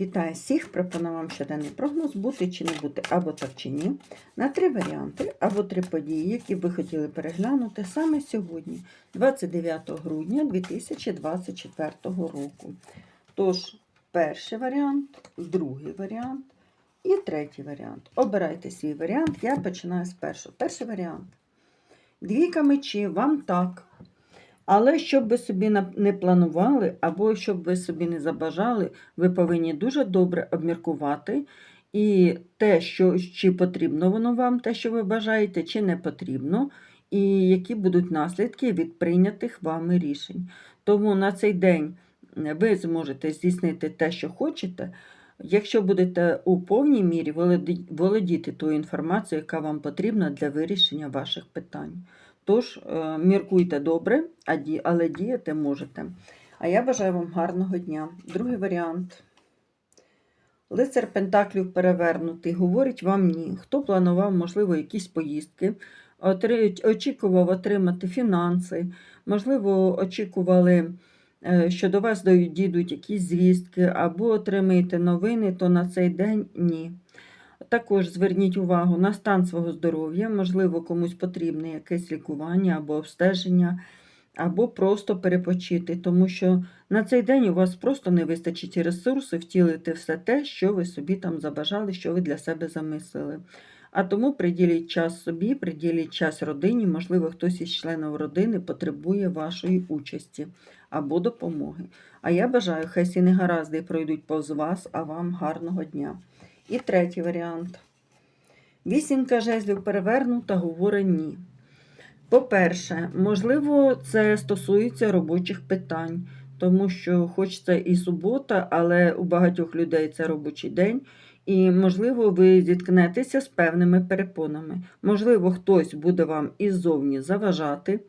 Вітаю всіх! Пропоную вам щоденний прогноз бути чи не бути, або так чи ні, на три варіанти, або три події, які ви хотіли переглянути саме сьогодні, 29 грудня 2024 року. Тож, перший варіант, другий варіант і третій варіант. Обирайте свій варіант, я починаю з першого. Перший варіант. Двійка мечів, вам так. Але щоб ви собі не планували, або щоб ви собі не забажали, ви повинні дуже добре обміркувати і те, що, чи потрібно воно вам, те, що ви бажаєте, чи не потрібно, і які будуть наслідки від прийнятих вами рішень. Тому на цей день е, ви зможете здійснити те, що хочете, якщо будете у повній мірі володіти тою інформацією, яка вам потрібна для вирішення ваших питань. Тож, е, міркуйте добре, але діяти можете. А я бажаю вам гарного дня. Другий варіант. Лицар Пентаклів перевернутий. Говорить вам ні. Хто планував, можливо, якісь поїздки, очікував отримати фінанси, можливо, очікували, е, що до вас дійдуть якісь звістки, або отримаєте новини, то на цей день ні. Також зверніть увагу на стан свого здоров'я, можливо, комусь потрібне якесь лікування або обстеження, або просто перепочити, тому що на цей день у вас просто не вистачить ресурсу втілити все те, що ви собі там забажали, що ви для себе замислили. А тому приділіть час собі, приділіть час родині, можливо, хтось із членів родини потребує вашої участі або допомоги. А я бажаю, хай всі негаразди пройдуть повз вас, а вам гарного дня. І третій варіант. Вісімка жезлів перевернута, говорить ні. По-перше, можливо, це стосується робочих питань, тому що хоч це і субота, але у багатьох людей це робочий день, і, можливо, ви зіткнетеся з певними перепонами. Можливо, хтось буде вам іззовні заважати,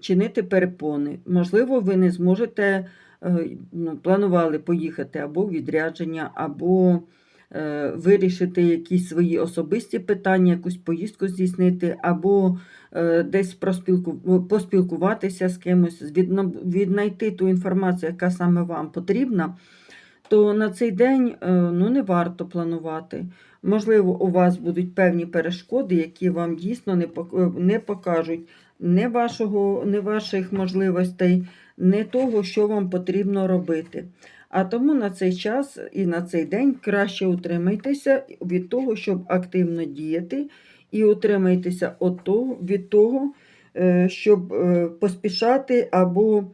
чинити перепони. Можливо, ви не зможете, е, ну, планували поїхати або відрядження, або е, вирішити якісь свої особисті питання, якусь поїздку здійснити, або е, десь поспілкуватися з кимось, віднайти ту інформацію, яка саме вам потрібна, то на цей день е, ну, не варто планувати. Можливо, у вас будуть певні перешкоди, які вам дійсно е, не покажуть не, вашого, не ваших можливостей, не того, що вам потрібно робити. А тому на цей час і на цей день краще утримайтеся від того, щоб активно діяти, і утримайтеся от того, від того, е, щоб е, поспішати або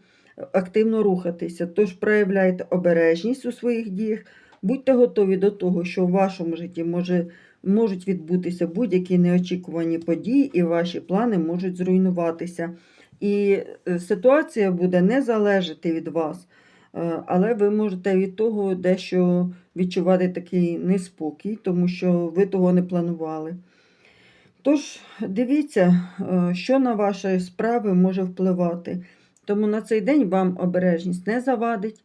активно рухатися. Тож проявляйте обережність у своїх діях, будьте готові до того, що в вашому житті може, можуть відбутися будь-які неочікувані події, і ваші плани можуть зруйнуватися. І е, ситуація буде не залежати від вас. Е, Але ви можете від того дещо відчувати такий неспокій, тому що ви того не планували. Тож, дивіться, е, що на ваші справи може впливати. Тому на цей день вам обережність не завадить,